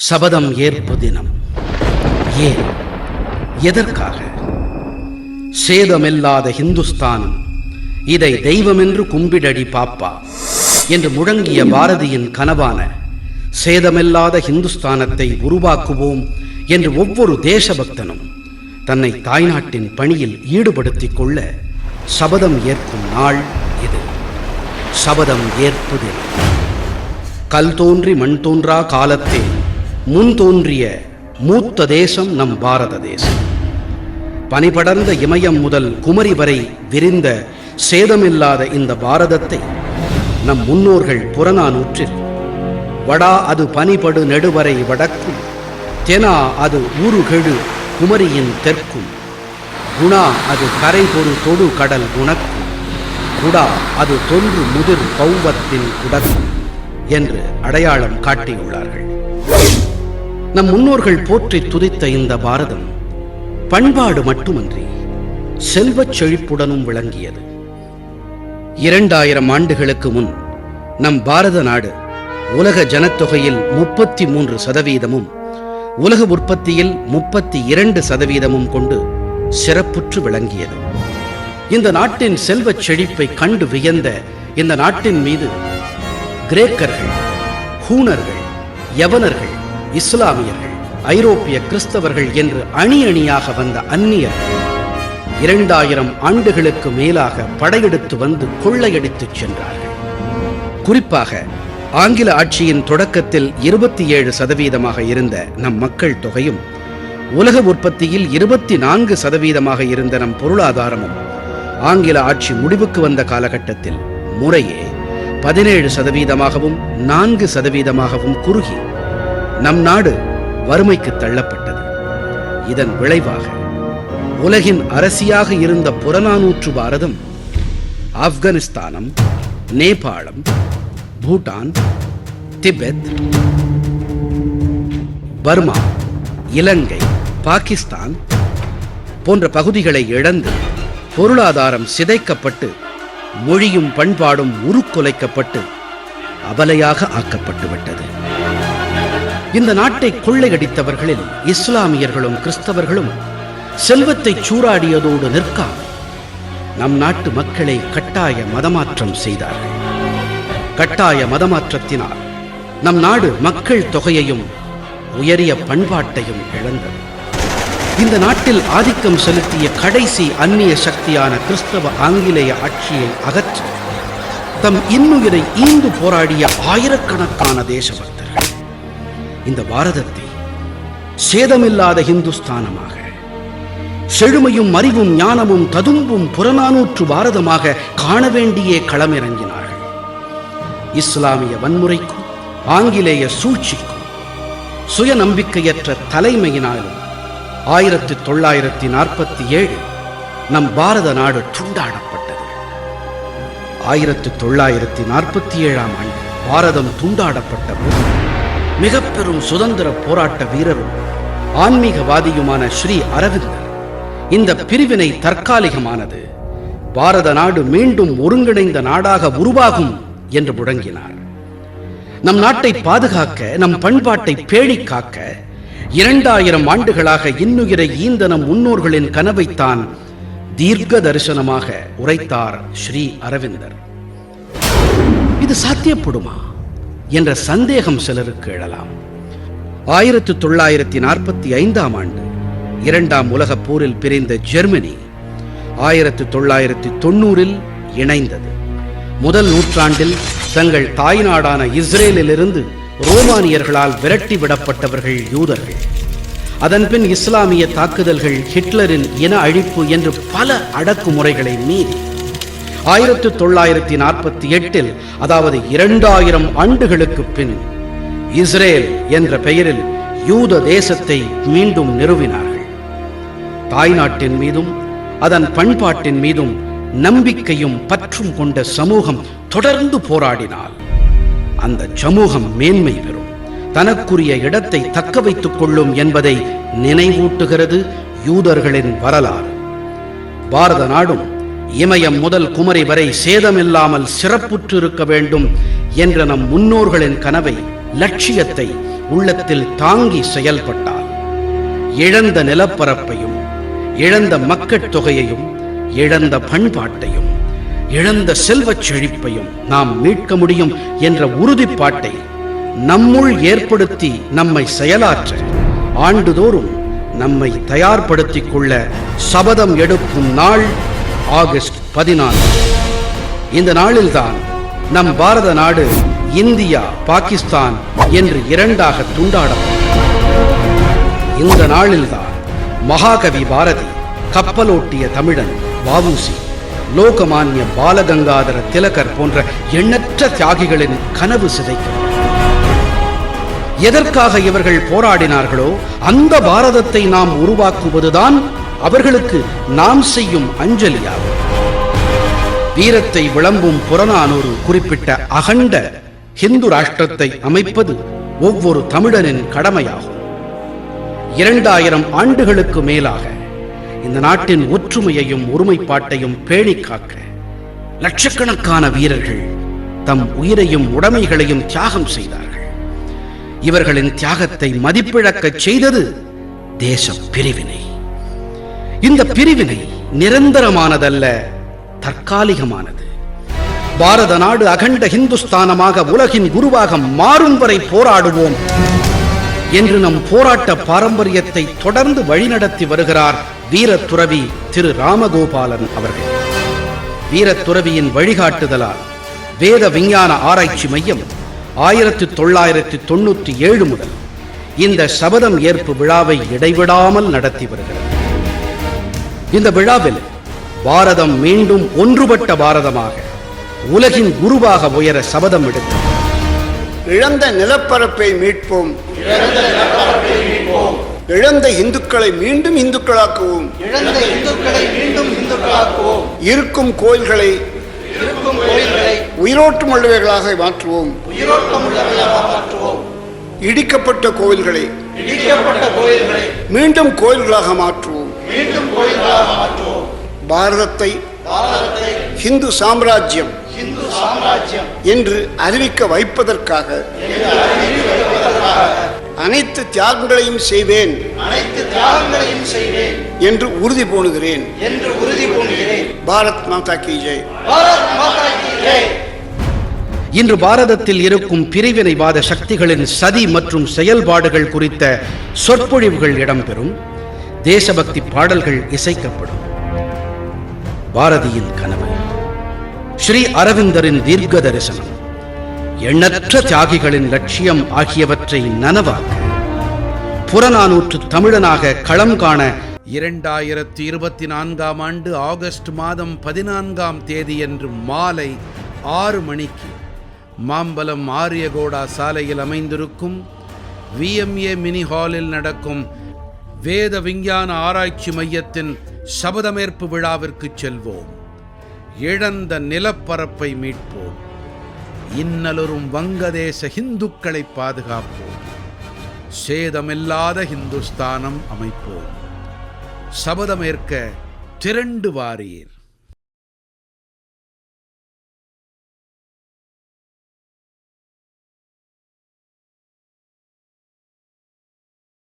சபதம் ஏற்பு தினம். ஏன்? எதற்காக? சேதமில்லாத ஹிந்துஸ்தானம் இதை தெய்வமென்று கும்பிடடி பாப்பா என்று முழங்கிய பாரதியின் கனவான சேதமில்லாத ஹிந்துஸ்தானத்தை உருவாக்குவோம் என்று ஒவ்வொரு தேசபக்தனும் தன்னை தாய்நாட்டின் பணியில் ஈடுபடுத்திக் கொள்ள சபதம் ஏற்கும் நாள் இது. சபதம் ஏற்பு தினம். கல் தோன்றி மண் தோன்றா காலத்தில் முன் தோன்றிய மூத்த தேசம் நம் பாரத தேசம். பனிபடர்ந்த இமயம் முதல் குமரி வரை விரிந்த சேதமில்லாத இந்த பாரதத்தை நம் முன்னோர்கள் புறநானூற்றில் வடா அது பனிபடு நெடுவரை வடக்கும் தெனா அது ஊருகெழு குமரியின் தெற்கும் குணா அது கரை பொறு தொடு கடல் குணக்கும் குடா அது தொன்று முதிர் பௌவத்தின் குடக்கும் என்று அடையாளம் காட்டியுள்ளார்கள். நம் முன்னோர்கள் போற்றி துதித்த இந்த பாரதம் பண்பாடு மட்டுமன்றி செல்வச் செழிப்புடனும் விளங்கியது. இரண்டாயிரம் ஆண்டுகளுக்கு முன் நம் பாரத நாடு உலக ஜனத்தொகையில் முப்பத்தி மூன்று சதவீதமும் உலக உற்பத்தியில் முப்பத்தி இரண்டு சதவீதமும் கொண்டு சிறப்புற்று விளங்கியது. இந்த நாட்டின் செல்வச் செழிப்பை கண்டு வியந்த இந்த நாட்டின் மீது கிரேக்கர்கள் ஹூனர்கள் யவனர்கள் இஸ்லாமியர்கள் ஐரோப்பிய கிறிஸ்தவர்கள் என்று அணி அணியாக வந்த அந்நியர்கள் இரண்டாயிரம் ஆண்டுகளுக்கு மேலாக படையெடுத்து வந்து கொள்ளையடித்துச் சென்றார்கள். குறிப்பாக ஆங்கில ஆட்சியின் தொடக்கத்தில் இருபத்தி ஏழு சதவீதமாக இருந்த நம் மக்கள் தொகையும் உலக உற்பத்தியில் இருபத்தி நான்கு சதவீதமாக இருந்த நம் பொருளாதாரமும் ஆங்கில ஆட்சி முடிவுக்கு வந்த காலகட்டத்தில் முறையே பதினேழு சதவீதமாகவும் நான்கு சதவீதமாகவும் குறுகி நம் நாடு வறுமைக்கு தள்ளப்பட்டது. இதன் விளைவாக உலகின் அரசியாக இருந்த புறநானூற்று பாரதம் ஆப்கானிஸ்தானம் நேபாளம் பூட்டான் திபெத் பர்மா இலங்கை பாகிஸ்தான் போன்ற பகுதிகளை இழந்து பொருளாதாரம் சிதைக்கப்பட்டு மொழியும் பண்பாடும் உருக்குலைக்கப்பட்டு அபலையாக ஆக்கப்பட்டுவிட்டது. இந்த நாட்டை கொள்ளையடித்தவர்களில் இஸ்லாமியர்களும் கிறிஸ்தவர்களும் செல்வத்தை சூறாடியதோடு நிற்காமல் நம் நாட்டு மக்களை கட்டாய மதமாற்றம் செய்தார்கள். கட்டாய மதமாற்றத்தினால் நம் நாடு மக்கள் தொகையையும் உயரிய பண்பாட்டையும் இழந்தது. இந்த நாட்டில் ஆதிக்கம் செலுத்திய கடைசி அந்நிய சக்தியான கிறிஸ்தவ ஆங்கிலேய ஆட்சியை அகற்றி தம் இன்னுயிரை ஈந்து போராடிய ஆயிரக்கணக்கான தேசபக்தர் இந்த பாரதத்தை. சேதமில்லாத ஹிந்துஸ்தானமாக செழுமையும் அறிவும் ஞானமும் ததும்பும் புறநானூற்று பாரதமாக காண வேண்டியே களமிறங்கினார்கள். இஸ்லாமிய வன்முறைக்கும் ஆங்கிலேய சூழ்ச்சிக்கும் சுயநம்பிக்கையற்ற தலைமையினாலும் ஆயிரத்தி தொள்ளாயிரத்தி நாற்பத்தி ஏழு நம் பாரத நாடு துண்டாடப்பட்டது. ஆயிரத்தி தொள்ளாயிரத்தி நாற்பத்தி ஏழாம் ஆண்டு பாரதம் துண்டாடப்பட்ட போது மிக பெரும் சுதந்திர போராட்ட வீரரும் ஆன்மீகவாதியுமான ஸ்ரீ அரவிந்தர். இந்த பிரிவினை தற்காலிகமானது. பாரத நாடு மீண்டும் ஒருங்கிணைந்த நாடாக உருவாகும் என்று முழங்கினார். நம் நாட்டை பாதுகாக்க நம் பண்பாட்டை பேணிக் காக்க இரண்டாயிரம் ஆண்டுகளாக இன்னுயிரை ஈந்த நம் முன்னோர்களின் கனவைத்தான் தீர்க்க தரிசனமாக உரைத்தார் ஸ்ரீ அரவிந்தர். இது சாத்தியப்படுமா? என்ற சந்தேகம் சிலருக்கு எழலாம். ஆயிரத்தி தொள்ளாயிரத்தி நாற்பத்தி ஐந்தாம் ஆண்டு இரண்டாம் உலகப் போரில் பிரிந்த ஜெர்மனி ஆயிரத்தி தொள்ளாயிரத்தி தொண்ணூறில் இணைந்தது. முதல் நூற்றாண்டில் தங்கள் தாய்நாடான இஸ்ரேலிலிருந்து ரோமானியர்களால் விரட்டி விடப்பட்டவர்கள் யூதர்கள். அதன்பின் இஸ்லாமிய தாக்குதல்கள் ஹிட்லரின் இன அழிப்பு என்று பல அடக்குமுறைகளை மீறி ஆயிரத்தி தொள்ளாயிரத்தி நாற்பத்தி எட்டில் அதாவது இரண்டாயிரம் ஆண்டுகளுக்கு பின் இஸ்ரேல் என்ற பெயரில் யூத தேசத்தை மீண்டும் நிறுவினார்கள். தாய்நாட்டின் மீதும் அதன் பண்பாட்டின் மீதும் நம்பிக்கையும் பற்றும் கொண்ட சமூகம் தொடர்ந்து போராடினால் அந்த சமூகம் மேன்மை பெறும். தனக்குரிய இடத்தை தக்க வைத்துக் கொள்ளும் என்பதை நினைவூட்டுகிறது யூதர்களின் வரலாறு. பாரத நாடும் இமயம் முதல் குமரி வரை சேதமில்லாமல் சிறப்புற்று இருக்க வேண்டும் என்ற நம் முன்னோர்களின் கனவை லட்சியத்தை உள்ளத்தில் தாங்கி செயல்பட்டால் இழந்த நிலப்பரப்பையும் இழந்த மக்கட் தொகையையும் இழந்த பண்பாட்டையும் இழந்த செல்வச் செழிப்பையும் நாம் மீட்க முடியும் என்ற உறுதிப்பாட்டை நம்முள் ஏற்படுத்தி நம்மை செயலாற்ற ஆண்டுதோறும் நம்மை தயார்படுத்திக் கொள்ள சபதம் எடுக்கும் நாள் ஆகஸ்ட் பதினான்கு. இந்த நாளில்தான் நம் பாரத நாடு இந்தியா பாகிஸ்தான் என்று இரண்டாக துண்டாடப்படும் இந்த நாளில்தான் மகாகவி பாரதி கப்பலோட்டிய தமிழன் வாவூசி லோகமான்ய பாலகங்காதர திலகர் போன்ற எண்ணற்ற தியாகிகளின் கனவு சிதைக்கும் எதற்காக இவர்கள் போராடினார்களோ அந்த பாரதத்தை நாம் உருவாக்குவதுதான் அவர்களுக்கு நாம் செய்யும் அஞ்சலியாகும். வீரத்தை விளம்பும் புறநானூறு குறிப்பிட்ட அகண்ட ஹிந்து ராஷ்டிரத்தை அமைப்பது ஒவ்வொரு தமிழனின் கடமையாகும். இரண்டாயிரம் ஆண்டுகளுக்கு மேலாக இந்த நாட்டின் ஒற்றுமையையும் ஒருமைப்பாட்டையும் பேணி காக்க லட்சக்கணக்கான வீரர்கள் தம் உயிரையும் உடைமைகளையும் தியாகம் செய்தார்கள். இவர்களின் தியாகத்தை மதிப்பிழக்கச் செய்தது தேச பிரிவினை. இந்த பிரிவினை நிரந்தரமானதல்ல தற்காலிகமானது. பாரத நாடு அகண்ட ஹிந்துஸ்தானமாக உலகின் குருவாக மாறும் வரை போராடுவோம் என்று நம் போராட்ட பாரம்பரியத்தை தொடர்ந்து வழிநடத்தி வருகிறார் வீரத்துறவி திரு ராமகோபாலன் அவர்கள். வீரத்துறவியின் வழிகாட்டுதலால் வேத விஞ்ஞான ஆராய்ச்சி மையம் ஆயிரத்தி தொள்ளாயிரத்தி தொண்ணூற்றி ஏழு முதல் இந்த சபதம் ஏற்பு விழாவை இடைவிடாமல் நடத்தி வருகிறது. இந்த விழாவில் பாரதம் மீண்டும் ஒன்றுபட்ட பாரதமாக உலகின் குருவாக உயர சபதம் எடுக்கிறது இழந்த நிலப்பரப்பை மீட்போம். இழந்த இந்துக்களை மீண்டும் இந்துக்களாக்குவோம். இழந்த இந்துக்களை மீண்டும் இந்துக்களாக்குவோம் இருக்கும் கோயில்களை இருக்கும் கோயில்களை உயிரோட்டம் உள்ளவைகளாக மாற்றுவோம் உயிரோட்டமுள்ளவையாக மாற்றுவோம். இடிக்கப்பட்ட கோயில்களை இடிக்கப்பட்ட கோயில்களை மீண்டும் கோயில்களாக மாற்றுவோம். மீண்டும் கோயில்களாக மாற்றுவோம் பாரதத்தை பாரதத்தை ஹிந்து சாம்ராஜ்யம் இந்து சாம்ராஜ்யம் என்று அறிவிக்க வைப்பதற்காக அனைத்து தியாகங்களையும் செய்வேன் அனைத்து தியாகங்களையும் செய்வேன் என்று உறுதி பூணுகிறேன். என்று உறுதி பூணுகிறேன். பாரத் மாதா கி ஜெய். பாரத் மாதா கி ஜெய். இன்று பாரதத்தில் இருக்கும் பிரிவினைவாத சக்திகளின் சதி மற்றும் செயல்பாடுகள் குறித்த சொற்பொழிவுகள் இடம்பெறும். தேசபக்தி பாடல்கள் இசைக்கப்படும். பாரதியின் கனவு. ஸ்ரீ அரவிந்தரின் தீர்க்க தரிசனம். எண்ணற்ற தியாகிகளின் லட்சியம் ஆகியவற்றை நனவாக்க. புறநானூற்று தமிழனாக களம் காண இரண்டாயிரத்தி இருபத்தி நான்காம் ஆண்டு ஆகஸ்ட் மாதம் பதினான்காம் தேதியன்று மாலை ஆறு மணிக்கு மாம்பலம் ஆரியகோடா சாலையில் அமைந்திருக்கும் விஎம்ஏ மினி ஹாலில் நடக்கும் வேத விஞ்ஞான ஆராய்ச்சி மையத்தின் சபதமேற்பு விழாவிற்கு செல்வோம். இழந்த நிலப்பரப்பை மீட்போம். இன்னலரும் வங்கதேச இந்துக்களை பாதுகாப்போம். சேதமில்லாத ஹிந்துஸ்தானம் அமைப்போம். சபதமேற்க திரண்டு வாரீர்.